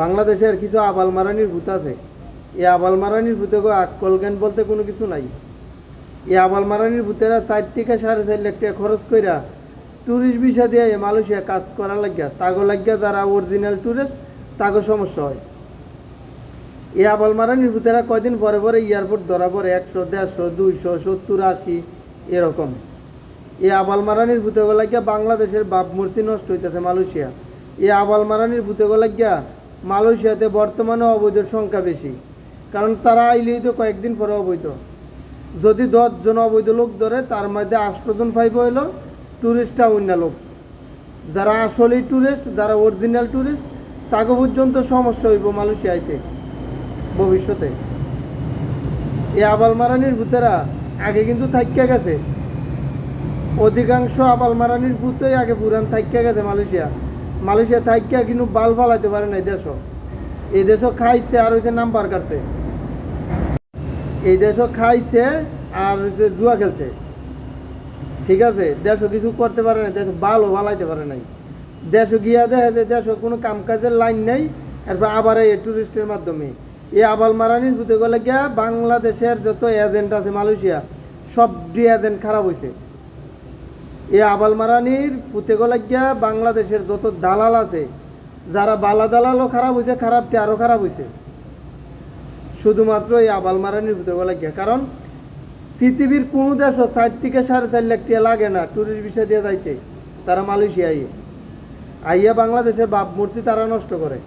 বাংলাদেশের কিছু আবাল মারানির ভূত আছে। এই আবাল মারানির ভূতে গো আক্কল জ্ঞান বলতে কোনো কিছু নাই। এই আবাল মারানির ভূতেরা চার থেকে সাড়ে চার লাখ টাকা খরচ কইরা ট্যুরিস্ট ভিসা দিয়ে মালয়েশিয়া কাজ করা লাগিয়া, তাগো লাগিয়া যারা অরিজিনাল ট্যুরিস্ট তাগো সমস্যা হয়। এই আবাল মারানির ভূতেরা কয়দিন পরে পরে এয়ারপোর্ট ধরা একশো, দেড়শো, দুইশো, সত্তর, আশি, এরকম। এই আবাল মারানির ভূতেগো লাগিয়া বাংলাদেশের বাপ মূর্তি নষ্ট হইতেছে মালয়েশিয়া। এই আবাল মারানির ভূতেগো লাগিয়া মালয়েশিয়াতে বর্তমানে অবৈধের সংখ্যা বেশি, কারণ তারা আইলেই তো কয়েকদিন পরে অবৈধ। যদি দশজন অবৈধ লোক ধরে, তার মধ্যে আষ্টজন ফাইভ হইল ট্যুরিস্টটা অন্য লোক। যারা আসলেই ট্যুরিস্ট যারা অরিজিনাল ট্যুরিস্ট তাকে পর্যন্ত সমস্যা হইব মালয়েশিয়াতে, ভবিষ্যতে। এই আবাল মারানির ভূতেরা আগে কিন্তু থাকিয়া গেছে। অধিকাংশ আবাল মারানির ভূতই আগে পুরান থাকিয়া গেছে মালয়েশিয়া। মালয়েশিয়া থাকিয়া কিন্তু বাল ফালাইতে পারে না এই দেশও। এই দেশও খাইছে আর হইছে নাম্বার কাটছে। এই দেশও খাইছে আর হইছে জুয়া খেলছে। ঠিক আছে? দেশও কিছু করতে পারে না দেশ বালও ফালাইতে পারে নাই। দেশও গিয়া দেখে যে দেশও কোনো কাম কাজের লাইন নেই, এরপর আবার এই টুরিস্টের মাধ্যমে। এই আবাল মারানির ভূতে গেলে গিয়া বাংলাদেশের যত এজেন্ট আছে মালয়েশিয়া, সব এজেন্ট খারাপ হয়েছে এই আবাল মারানির পুঁতে গেলে গিয়া বাংলাদেশের যত দালাল আছে, যারা বালা দালালও খারাপ হয়েছে খারাপটি আরও খারাপ হয়েছে শুধুমাত্র এই আবাল মারানির ভূতে গেলে গিয়া। কারণ পৃথিবীর কোনো দেশও চার থেকে সাড়ে চার লাখ টাকা লাগে না ট্যুরিস্ট বিষয় দিয়ে যাইতে। তারা মালয়েশিয়া আইয়ে আইয়া বাংলাদেশের বাপ মূর্তি তারা নষ্ট করে।